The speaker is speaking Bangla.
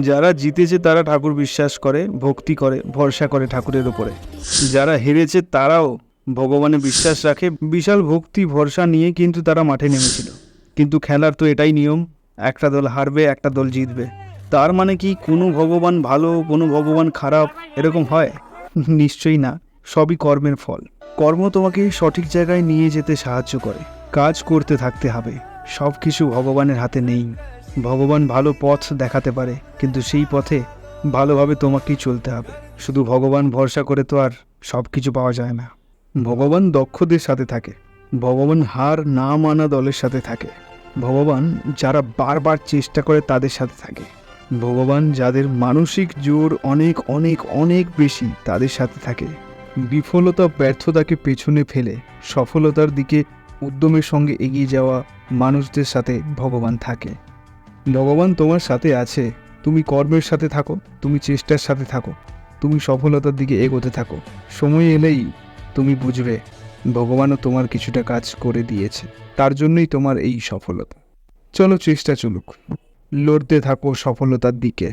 যারা জিতেছে, তারা ঠাকুর বিশ্বাস করে, ভক্তি করে, ভরসা করে ঠাকুরের উপরে। যারা হেরেছে, তারাও ভগবানে বিশ্বাস রাখে। বিশাল ভক্তি, ভরসা নিয়ে কিন্তু তারা মাঠে নেমেছিল। কিন্তু খেলার তো এটাই নিয়ম, একটা দল হারবে, একটা দল জিতবে। তার মানে কি, কোনো ভগবান ভালো, কোনো ভগবান খারাপ, এরকম হয়? নিশ্চয়ই না, সবই কর্মের ফল। কর্ম তোমাকে সঠিক জায়গায় নিয়ে যেতে সাহায্য করে। কাজ করতে থাকতে হবে। সব কিছু ভগবানের হাতে নেই। ভগবান ভালো পথ দেখাতে পারে, কিন্তু সেই পথে ভালোভাবে তোমাকেই চলতে হবে। শুধু ভগবান ভরসা করে তো আর সব কিছু পাওয়া যায় না। ভগবান দক্ষদের সাথে থাকে। ভগবান হার না মানা দলের সাথে থাকে। ভগবান যারা বারবার চেষ্টা করে তাদের সাথে থাকে। ভগবান যাদের মানসিক জোর অনেক অনেক অনেক বেশি তাদের সাথে থাকে। বিফলতা ব্যর্থতাকে পেছনে ফেলে সফলতার দিকে উদ্যমের সঙ্গে এগিয়ে যাওয়া মানুষদের সাথে ভগবান থাকে। ভগবান তোমার সাথে আছে। তুমি কর্মের সাথে থাকো, তুমি চেষ্টার সাথে থাকো, তুমি সফলতার দিকে এগোতে থাকো। সময় এলেই তুমি বুঝবে, ভগবানও তোমার কিছুটা কাজ করে দিয়েছে। তার জন্যই তোমার এই সফলতা। চলো চেষ্টা চলুক। লড়তে থাকো সফলতার দিকে।